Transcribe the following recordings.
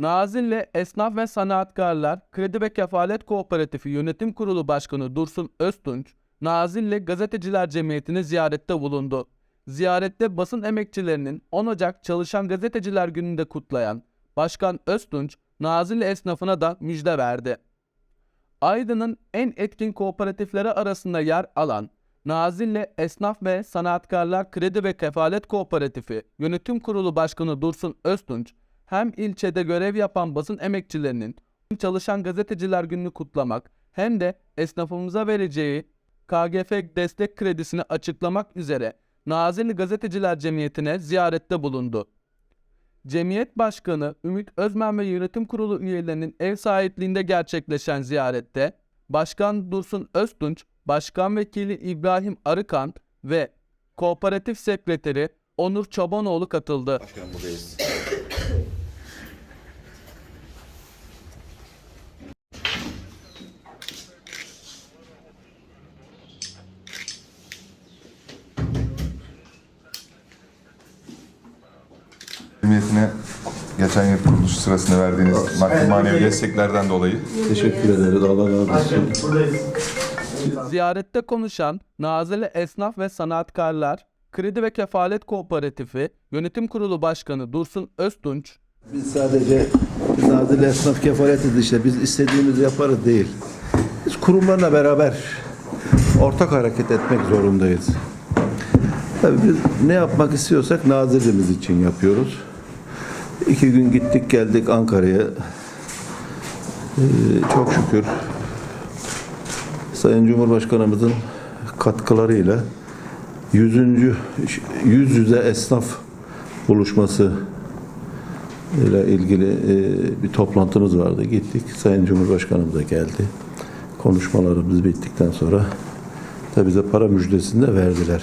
Nazilli Esnaf ve Sanatkarlar Kredi ve Kefalet Kooperatifi Yönetim Kurulu Başkanı Dursun Öztunç, Nazilli Gazeteciler Cemiyeti'ni ziyarette bulundu. Ziyarette basın emekçilerinin 10 Ocak Çalışan Gazeteciler Günü'nde kutlayan Başkan Öztunç, Nazilli esnafına da müjde verdi. Aydın'ın en etkin kooperatifleri arasında yer alan Nazilli Esnaf ve Sanatkarlar Kredi ve Kefalet Kooperatifi Yönetim Kurulu Başkanı Dursun Öztunç, hem ilçede görev yapan basın emekçilerinin çalışan gazeteciler gününü kutlamak hem de esnafımıza vereceği KGF destek kredisini açıklamak üzere Nazilli Gazeteciler Cemiyeti'ne ziyarette bulundu. Cemiyet Başkanı Ümit Özmen ve yönetim kurulu üyelerinin ev sahipliğinde gerçekleşen ziyarette Başkan Dursun Öztunç, Başkan Vekili İbrahim Arıkan ve Kooperatif Sekreteri Onur Çobanoğlu katıldı. Başkanım buradayız. Cemiyetine geçen yıl kuruluş sırasında verdiğiniz maddi manevi desteklerden dolayı Teşekkür ederiz. Allah razı olsun. Ziyarette konuşan Nazilli Esnaf ve Sanatkarlar Kredi ve Kefalet Kooperatifi Yönetim Kurulu Başkanı Dursun Öztunç, Biz sadece biz Nazilli Esnaf Kefaletiz işte. Biz istediğimizi yaparız değil. Biz kurumlarla beraber ortak hareket etmek zorundayız. Tabii biz ne yapmak istiyorsak Nazilli'miz için yapıyoruz. İki gün gittik geldik Ankara'ya. Ee, çok şükür Sayın Cumhurbaşkanımızın katkılarıyla 100. yüz yüze esnaf buluşması ile ilgili e, bir toplantımız vardı. Gittik. Sayın Cumhurbaşkanımız da geldi. Konuşmalarımız bittikten sonra da bize para müjdesini de verdiler.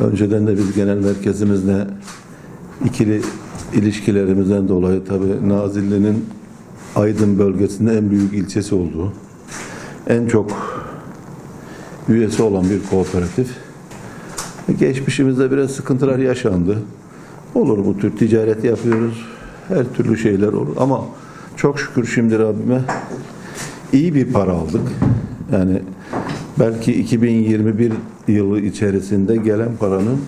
Önceden de biz genel merkezimizle ikili ilişkilerimizden dolayı tabii Nazilli'nin Aydın bölgesinde en büyük ilçesi olduğu, en çok üyesi olan bir kooperatif. Geçmişimizde biraz sıkıntılar yaşandı. Olur bu tür ticaret yapıyoruz. Her türlü şeyler olur. Ama çok şükür şimdi Rabbime iyi bir para aldık. Yani belki 2021 yılı içerisinde gelen paranın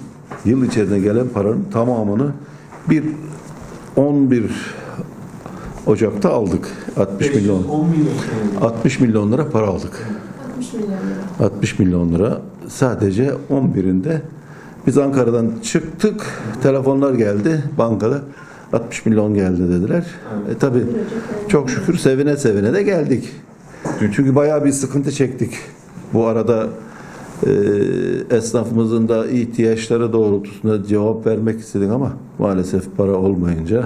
yıl içerisinde gelen paranın tamamını bir 11 Ocak'ta aldık. 60 milyon. 60 milyon lira para aldık. 60 milyon lira. 60 milyon lira. Sadece 11'inde biz Ankara'dan çıktık. Telefonlar geldi bankada. 60 milyon geldi dediler. E tabi çok şükür sevine sevine de geldik. Çünkü bayağı bir sıkıntı çektik. Bu arada esnafımızın da ihtiyaçları doğrultusunda cevap vermek istedik ama maalesef para olmayınca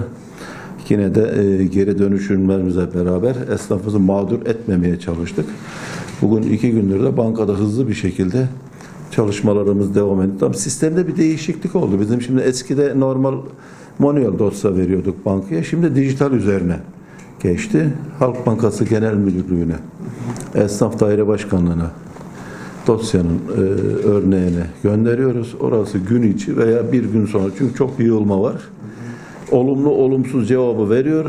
yine de e, geri dönüşümlerimizle beraber esnafımızı mağdur etmemeye çalıştık. Bugün iki gündür de bankada hızlı bir şekilde çalışmalarımız devam etti. Tam sistemde bir değişiklik oldu. Bizim şimdi eskide normal manuel dosya veriyorduk bankaya. Şimdi dijital üzerine geçti. Halk Bankası Genel Müdürlüğü'ne, Esnaf Daire Başkanlığı'na dosyanın e, örneğini gönderiyoruz. Orası gün içi veya bir gün sonra. Çünkü çok yığılma var. Olumlu olumsuz cevabı veriyor.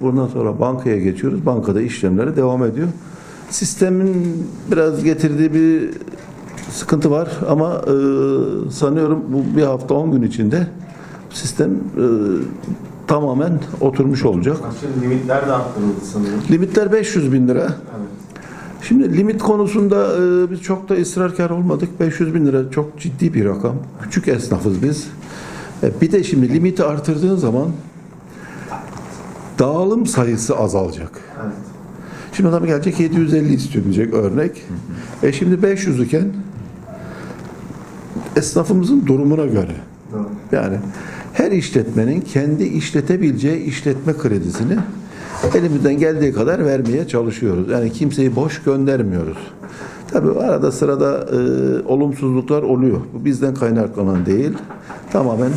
Bundan sonra bankaya geçiyoruz. Bankada işlemleri devam ediyor. Sistemin biraz getirdiği bir sıkıntı var ama e, sanıyorum bu bir hafta 10 gün içinde sistem e, tamamen oturmuş olacak. Limitler de arttırıldı sanırım. Limitler 500 bin lira. Şimdi limit konusunda e, biz çok da ısrarkar olmadık. 500 bin lira çok ciddi bir rakam. Küçük esnafız biz. E, bir de şimdi limiti artırdığın zaman dağılım sayısı azalacak. Evet. Şimdi adam gelecek 750 istiyor diyecek örnek. E şimdi 500 iken esnafımızın durumuna göre Doğru. yani her işletmenin kendi işletebileceği işletme kredisini elimizden geldiği kadar vermeye çalışıyoruz. Yani kimseyi boş göndermiyoruz. Tabii arada sırada e, olumsuzluklar oluyor. Bu bizden kaynaklanan değil. Tamamen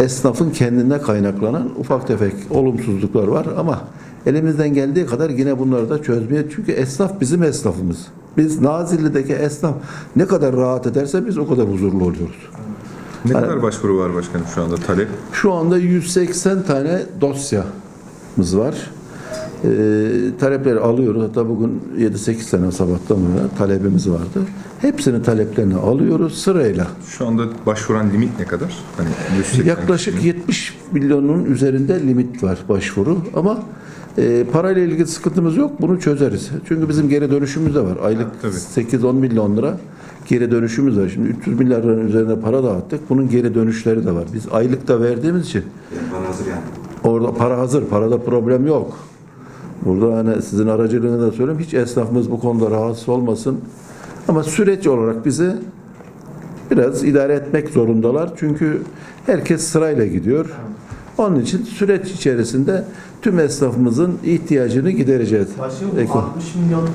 esnafın kendine kaynaklanan ufak tefek olumsuzluklar var ama elimizden geldiği kadar yine bunları da çözmeye çünkü esnaf bizim esnafımız. Biz Nazilli'deki esnaf ne kadar rahat ederse biz o kadar huzurlu oluyoruz. Ne Hani- kadar başvuru var başkanım şu anda talep? Şu anda 180 tane dosyamız var. Ee, talepleri alıyoruz. Hatta bugün 7-8 tane sabahtan beri talebimiz vardı. Hepsinin taleplerini alıyoruz sırayla. Şu anda başvuran limit ne kadar? Hani 180 Yaklaşık kişinin. 70 milyonun üzerinde limit var başvuru ama e, parayla ilgili sıkıntımız yok. Bunu çözeriz. Çünkü bizim geri dönüşümüz de var. Aylık tabii. 8-10 milyon lira geri dönüşümüz var. Şimdi 300 milyar liranın üzerine para dağıttık. Bunun geri dönüşleri de var. Biz aylıkta verdiğimiz için Orada para hazır, parada problem yok. Burada hani sizin aracılığını da söyleyeyim. Hiç esnafımız bu konuda rahatsız olmasın. Ama süreç olarak bizi biraz idare etmek zorundalar. Çünkü herkes sırayla gidiyor. Onun için süreç içerisinde tüm esnafımızın ihtiyacını gidereceğiz. Başkanım Eko. 60 milyon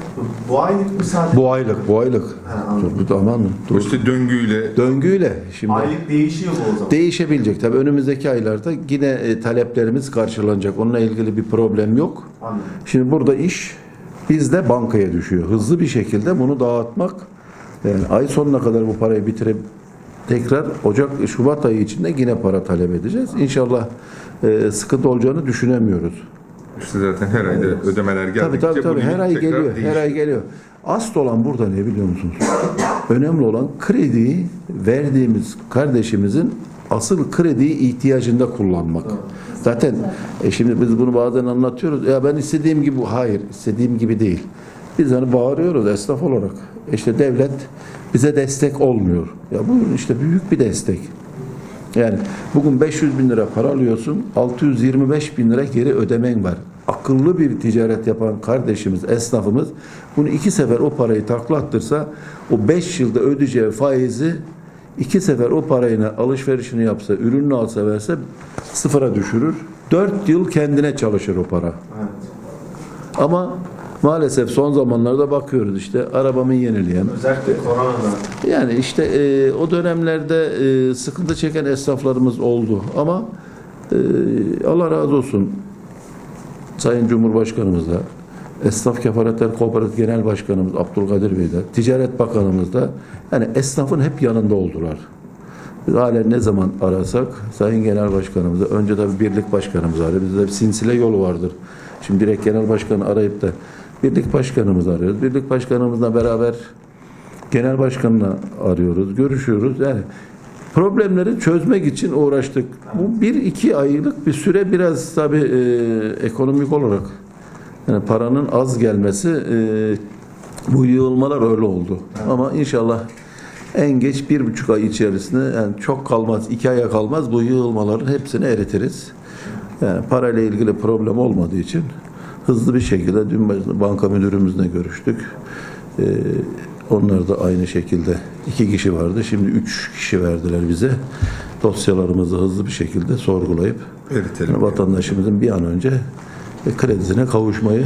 bu aylık mı sadece? Bu aylık, bu aylık. Anladım. Dur, tamam mı? Bu Dur. işte döngüyle Döngüyle şimdi. Aylık değişiyor mu o zaman? Değişebilecek tabii önümüzdeki aylarda yine e, taleplerimiz karşılanacak. Onunla ilgili bir problem yok. Anladım. Şimdi burada iş bizde bankaya düşüyor. Hızlı bir şekilde bunu dağıtmak yani ay sonuna kadar bu parayı bitirip tekrar Ocak Şubat ayı içinde yine para talep edeceğiz. İnşallah e, sıkıntı olacağını düşünemiyoruz. işte zaten her ayda ödemeler Tabii geldikçe tabii bu tabii her ay geliyor. Her değişiyor. ay geliyor. Asıl olan burada ne biliyor musunuz? Önemli olan krediyi verdiğimiz kardeşimizin asıl krediyi ihtiyacında kullanmak. Zaten e şimdi biz bunu bazen anlatıyoruz. Ya ben istediğim gibi hayır, istediğim gibi değil. Biz hani bağırıyoruz esnaf olarak. İşte devlet bize destek olmuyor. Ya bu işte büyük bir destek. Yani bugün 500 bin lira para alıyorsun, 625 bin lira geri ödemen var. Akıllı bir ticaret yapan kardeşimiz, esnafımız bunu iki sefer o parayı taklattırsa o 5 yılda ödeyeceği faizi iki sefer o parayla alışverişini yapsa, ürününü alsa verse sıfıra düşürür. 4 yıl kendine çalışır o para. Evet. Ama maalesef son zamanlarda bakıyoruz işte arabamı yenileyem, Özellikle koronada. yani işte e, o dönemlerde e, sıkıntı çeken esnaflarımız oldu ama e, Allah razı olsun Sayın Cumhurbaşkanımız da Esnaf Kefaretler Kooperatif Genel Başkanımız Abdülkadir Bey de Ticaret Bakanımız da yani esnafın hep yanında oldular. Biz halen ne zaman arasak Sayın Genel Başkanımız da önce tabii birlik başkanımız arıyor. Bizde bir sinsile yolu vardır. Şimdi direkt genel başkanı arayıp da birlik başkanımızı arıyoruz. Birlik başkanımızla beraber genel başkanla arıyoruz, görüşüyoruz. Yani problemleri çözmek için uğraştık. Bu bir iki aylık bir süre biraz tabii e, ekonomik olarak yani paranın az gelmesi e, bu yığılmalar öyle oldu. Ama inşallah en geç bir buçuk ay içerisinde yani çok kalmaz, iki aya kalmaz bu yığılmaların hepsini eritiriz. Yani parayla ilgili problem olmadığı için hızlı bir şekilde dün banka müdürümüzle görüştük. Ee, onlar da aynı şekilde iki kişi vardı. Şimdi üç kişi verdiler bize. Dosyalarımızı hızlı bir şekilde sorgulayıp Eritelim. yani vatandaşımızın bir an önce kredisine kavuşmayı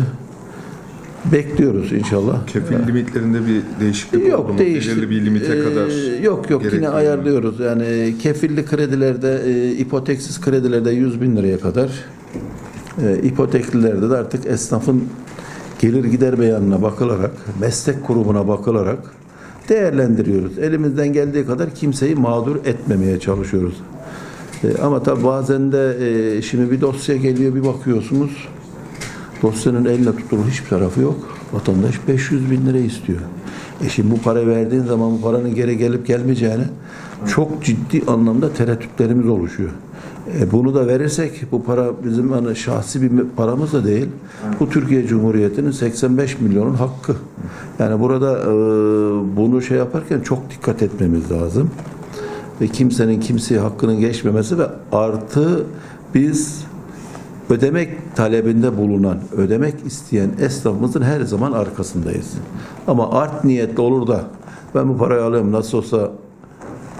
bekliyoruz inşallah. Kefil limitlerinde bir değişiklik oldu Yok mu? değişti. Bir limite Ee, kadar. Yok yok yine ayarlıyoruz. Yani kefilli kredilerde, e, ipoteksiz kredilerde 100 bin liraya kadar. E, ipoteklilerde de artık esnafın gelir gider beyanına bakılarak, meslek grubuna bakılarak değerlendiriyoruz. Elimizden geldiği kadar kimseyi mağdur etmemeye çalışıyoruz. E, ama tabi bazen de e, şimdi bir dosya geliyor bir bakıyorsunuz dosyanın eline tutulur hiçbir tarafı yok. Vatandaş 500 bin lira istiyor. E şimdi bu parayı verdiğin zaman bu paranın geri gelip gelmeyeceğini çok ciddi anlamda tereddütlerimiz oluşuyor. E bunu da verirsek bu para bizim hani şahsi bir paramız da değil. Bu Türkiye Cumhuriyeti'nin 85 milyonun hakkı. Yani burada e, bunu şey yaparken çok dikkat etmemiz lazım ve kimsenin kimseye hakkının geçmemesi ve artı biz ödemek talebinde bulunan, ödemek isteyen esnafımızın her zaman arkasındayız. Ama art niyetli olur da ben bu parayı alayım nasıl olsa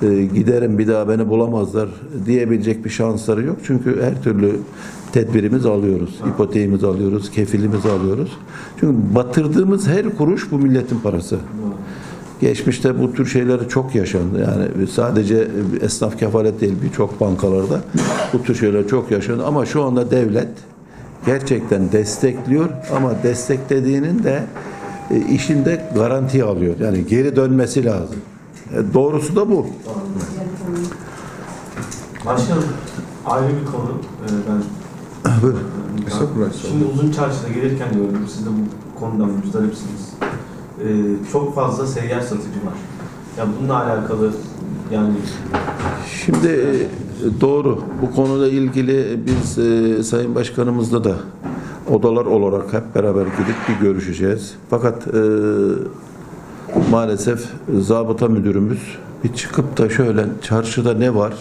e, giderim bir daha beni bulamazlar diyebilecek bir şansları yok. Çünkü her türlü tedbirimizi alıyoruz. İpoteğimizi alıyoruz, kefilimizi alıyoruz. Çünkü batırdığımız her kuruş bu milletin parası. Geçmişte bu tür şeyleri çok yaşandı. Yani sadece esnaf kefalet değil birçok bankalarda bu tür şeyler çok yaşandı. Ama şu anda devlet gerçekten destekliyor ama desteklediğinin de e, işinde garanti alıyor. Yani geri dönmesi lazım. E, doğrusu da bu. Başkanım ayrı bir konu. Ee, ben Buyurun. Estağfurullah, Şimdi uzun çarşıda gelirken gördüm. Siz de bu konudan müzdaripsiniz. Ee, çok fazla seyyar satıcı var. Ya bununla alakalı yani Şimdi e, doğru. Bu konuyla ilgili biz e, Sayın Başkanımızla da odalar olarak hep beraber gidip bir görüşeceğiz. Fakat e, maalesef zabıta müdürümüz bir çıkıp da şöyle çarşıda ne var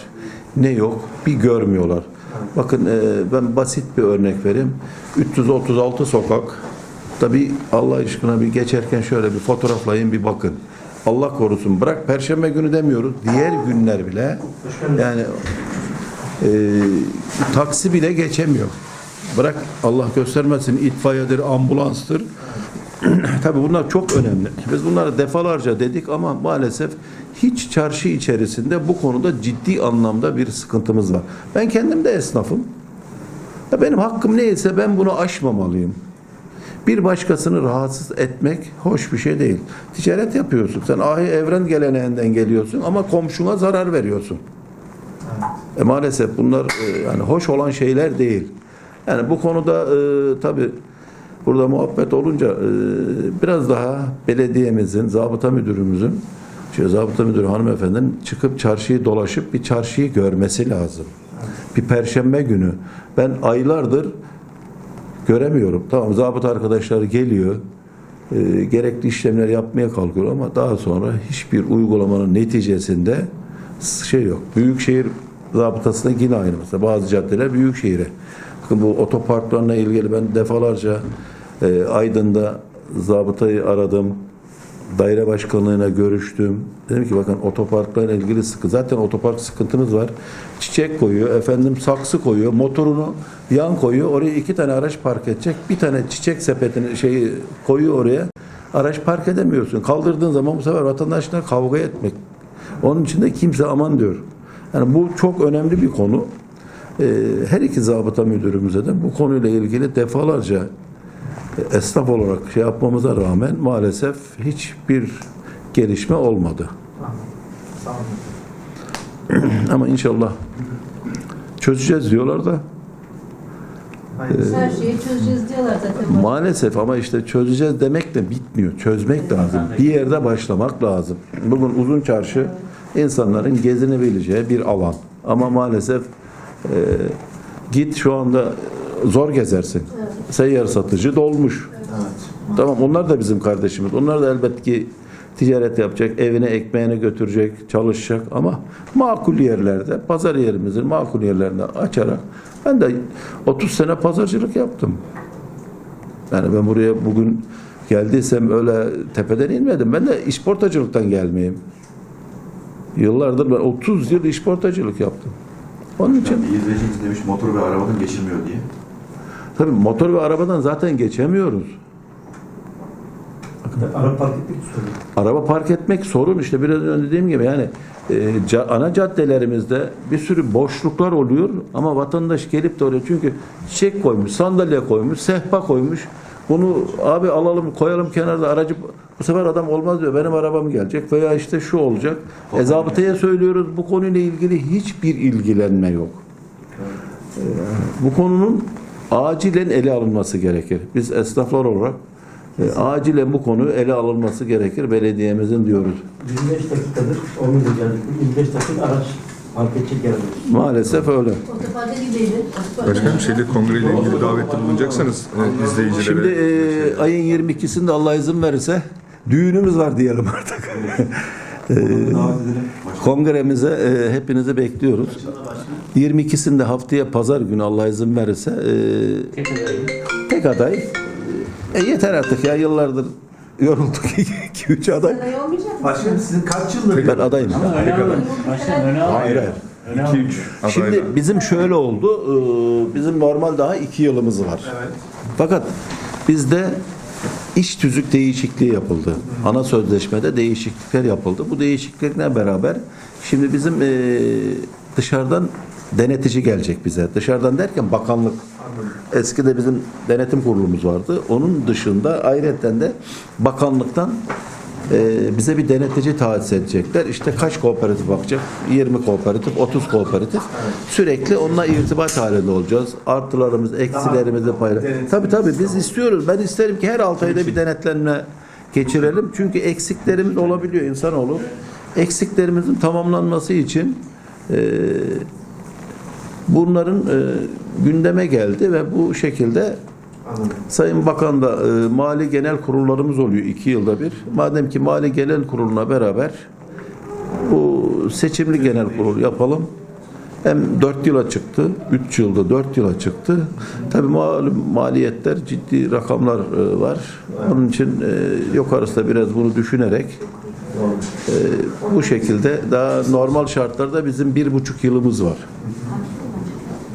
ne yok bir görmüyorlar. Bakın e, ben basit bir örnek vereyim. 336 sokak Tabi Allah aşkına bir geçerken şöyle bir fotoğraflayın bir bakın. Allah korusun bırak perşembe günü demiyoruz. Diğer günler bile yani e, taksi bile geçemiyor. Bırak Allah göstermesin itfaiyedir, ambulanstır. Tabii bunlar çok önemli. Biz bunları defalarca dedik ama maalesef hiç çarşı içerisinde bu konuda ciddi anlamda bir sıkıntımız var. Ben kendim de esnafım. Ya benim hakkım neyse ben bunu aşmamalıyım. Bir başkasını rahatsız etmek hoş bir şey değil. Ticaret yapıyorsun. Sen ahi evren geleneğinden geliyorsun ama komşuna zarar veriyorsun. E maalesef bunlar e, yani hoş olan şeyler değil. Yani bu konuda e, tabi burada muhabbet olunca e, biraz daha belediyemizin, zabıta müdürümüzün, şey, zabıta müdürü hanımefendinin çıkıp çarşıyı dolaşıp bir çarşıyı görmesi lazım. Bir perşembe günü. Ben aylardır göremiyorum. Tamam zabıta arkadaşları geliyor. e, gerekli işlemler yapmaya kalkıyor ama daha sonra hiçbir uygulamanın neticesinde şey yok. Büyükşehir zabıtasında yine aynı mesela bazı caddeler büyükşehire. Bakın bu otoparklarla ilgili ben defalarca e, Aydın'da zabıtayı aradım. Daire başkanlığına görüştüm. Dedim ki bakın otoparklarla ilgili sıkı. Zaten otopark sıkıntımız var. Çiçek koyuyor, efendim saksı koyuyor, motorunu yan koyuyor. Oraya iki tane araç park edecek. Bir tane çiçek sepetini şeyi koyuyor oraya. Araç park edemiyorsun. Kaldırdığın zaman bu sefer vatandaşlar kavga etmek. Onun için de kimse aman diyor. Yani bu çok önemli bir konu. Ee, her iki zabıta müdürümüze de bu konuyla ilgili defalarca esnaf olarak şey yapmamıza rağmen maalesef hiçbir gelişme olmadı. Ama inşallah çözeceğiz diyorlar da. Her şeyi çözeceğiz diyorlar zaten. maalesef ama işte çözeceğiz demek de bitmiyor. Çözmek lazım. Bir yerde başlamak lazım. Bugün uzun çarşı insanların gezinebileceği bir alan. Ama maalesef e, git şu anda zor gezersin. Seyyar satıcı dolmuş. Evet. Tamam onlar da bizim kardeşimiz. Onlar da elbet ki ticaret yapacak, evine ekmeğini götürecek, çalışacak ama makul yerlerde, pazar yerimizin makul yerlerinde açarak ben de 30 sene pazarcılık yaptım. Yani ben buraya bugün geldiysem öyle tepeden inmedim. Ben de işportacılıktan gelmeyeyim. Yıllardır ben 30 yıl işportacılık yaptım. Onun için izleyicimiz demiş motor ve arabanın geçilmiyor diye. Tabii motor ve arabadan zaten geçemiyoruz. Arap park ettik sorun. Araba park etmek sorun işte biraz önce dediğim gibi yani e, ana caddelerimizde bir sürü boşluklar oluyor ama vatandaş gelip de oraya çünkü çiçek koymuş, sandalye koymuş, sehpa koymuş. Bunu abi alalım koyalım kenarda aracı bu sefer adam olmaz diyor benim arabam gelecek veya işte şu olacak. E, zabıtaya söylüyoruz bu konuyla ilgili hiçbir ilgilenme yok. E, bu konunun acilen ele alınması gerekir. Biz esnaflar olarak e, acilen bu konu ele alınması gerekir belediyemizin diyoruz. 25 dakikadır 10 yıl geldik. 25 dakika araç yer arıyoruz. Maalesef öyle. Otoparka gidelim. Başkanım şeyde kongreyle ilgili davette bulunacaksanız e, izleyicilere. Şimdi e, ayın 22'sinde Allah izin verirse düğünümüz var diyelim artık. Onu. Başka Kongremize e, hepinizi bekliyoruz. 22'sinde haftaya pazar günü Allah izin verirse e, tek aday. E, yeter artık ya yıllardır yorulduk 2-3 aday. Aday olmayacak mı? Başkanım sizin kaç yıldır Ben adayım. Öne alın. Başkan öne alın. Hayır hayır. Öne alın. 2-3 Şimdi bizim şöyle oldu. e, Bizim normal daha iki yılımız var. Evet. Fakat bizde iş tüzük değişikliği yapıldı. Ana sözleşmede değişiklikler yapıldı. Bu değişikliklerle beraber şimdi bizim e, dışarıdan denetici gelecek bize. Dışarıdan derken bakanlık. Eskide bizim denetim kurulumuz vardı. Onun dışında ayrıca de bakanlıktan e, bize bir denetleyici tahsis edecekler. İşte kaç kooperatif bakacak? 20 kooperatif, 30 kooperatif. Sürekli onunla irtibat halinde olacağız. Artılarımız, eksilerimizi paylaş. Tabii tabii biz istiyoruz. Ben isterim ki her 6 ayda bir denetlenme geçirelim. Çünkü eksiklerimiz olabiliyor insanoğlu. Eksiklerimizin tamamlanması için e, bunların e, gündeme geldi ve bu şekilde Sayın Bakan da e, mali genel kurullarımız oluyor iki yılda bir. Madem ki mali genel kuruluna beraber bu seçimli genel kurul yapalım. Hem 4 yıla çıktı, 3 yılda 4 yıla çıktı. Tabii malum maliyetler ciddi rakamlar e, var. Onun için e, yukarısı da biraz bunu düşünerek e, bu şekilde daha normal şartlarda bizim bir buçuk yılımız var.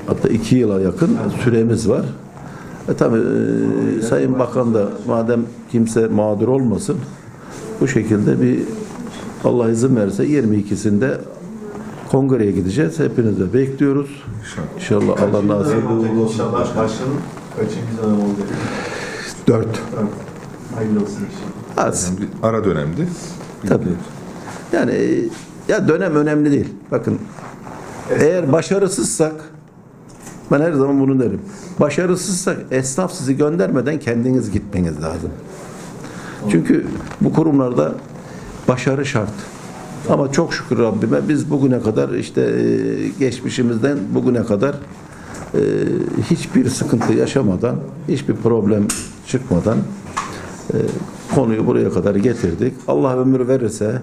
Hatta iki yıla yakın süremiz var. E tabi Sayın Bakan da madem kimse mağdur olmasın bu şekilde bir Allah izin verirse 22'sinde kongreye gideceğiz. Hepinizi de bekliyoruz. İnşallah Allah nasip. İnşallah başkanım kaçıncı dönem olacak? 4. Hayırlı olsun inşallah. Az. Ara dönemdi. Tabii. Yani e, ya dönem önemli değil. Bakın eğer başarısızsak ben her zaman bunu derim. Başarısızsak esnaf sizi göndermeden kendiniz gitmeniz lazım. Çünkü bu kurumlarda başarı şart. Ama çok şükür Rabbime biz bugüne kadar işte e, geçmişimizden bugüne kadar e, hiçbir sıkıntı yaşamadan, hiçbir problem çıkmadan e, konuyu buraya kadar getirdik. Allah ömür verirse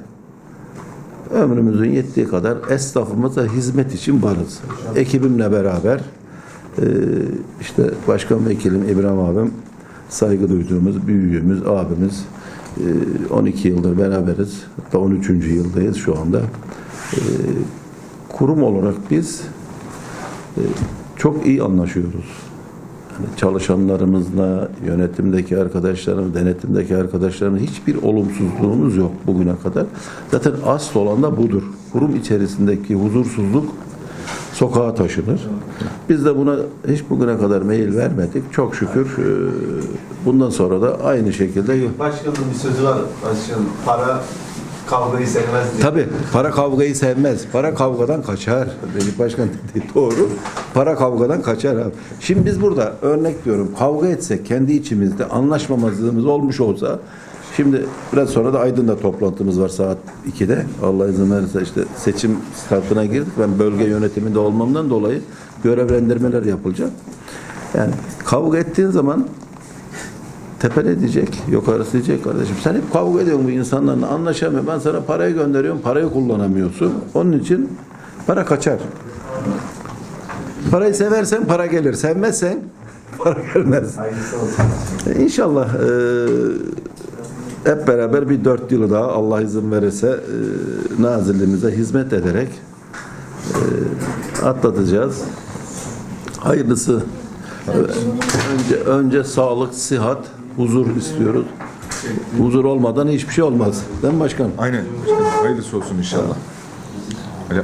ömrümüzün yettiği kadar esnafımıza hizmet için varız. Ekibimle beraber e, işte başkan vekilim İbrahim abim saygı duyduğumuz büyüğümüz, abimiz e, 12 yıldır beraberiz. Hatta 13. yıldayız şu anda. E, Kurum olarak biz e, çok iyi anlaşıyoruz. Yani çalışanlarımızla, yönetimdeki arkadaşlarımız, denetimdeki arkadaşlarımız hiçbir olumsuzluğumuz yok bugüne kadar. Zaten asıl olan da budur. Kurum içerisindeki huzursuzluk sokağa taşınır. Biz de buna hiç bugüne kadar meyil vermedik. Çok şükür e, bundan sonra da aynı şekilde Başkanın bir sözü var başkanım. Para kavgayı sevmez diye. Tabii para kavgayı sevmez. Para kavgadan kaçar. Recep Başkan dedi doğru. Para kavgadan kaçar abi. Şimdi biz burada örnek diyorum kavga etsek kendi içimizde anlaşmamazlığımız olmuş olsa Şimdi biraz sonra da Aydın'da toplantımız var saat 2'de. Allah izin verirse işte seçim startına girdik. Ben bölge yönetiminde olmamdan dolayı görevlendirmeler yapılacak. Yani kavga ettiğin zaman tepele diyecek, yukarısı diyecek kardeşim. Sen hep kavga ediyorsun bu insanlarla anlaşamıyor. Ben sana parayı gönderiyorum, parayı kullanamıyorsun. Onun için para kaçar. Parayı seversen para gelir, sevmezsen para gelmez. İnşallah eee hep beraber bir dört yılı daha Allah izin verirse eee nazilliğimize hizmet ederek eee, atlatacağız. Hayırlısı. Önce, önce sağlık, sihat, huzur istiyoruz. Huzur olmadan hiçbir şey olmaz. Değil mi başkanım? Aynen. Hayırlısı olsun inşallah. Öyle.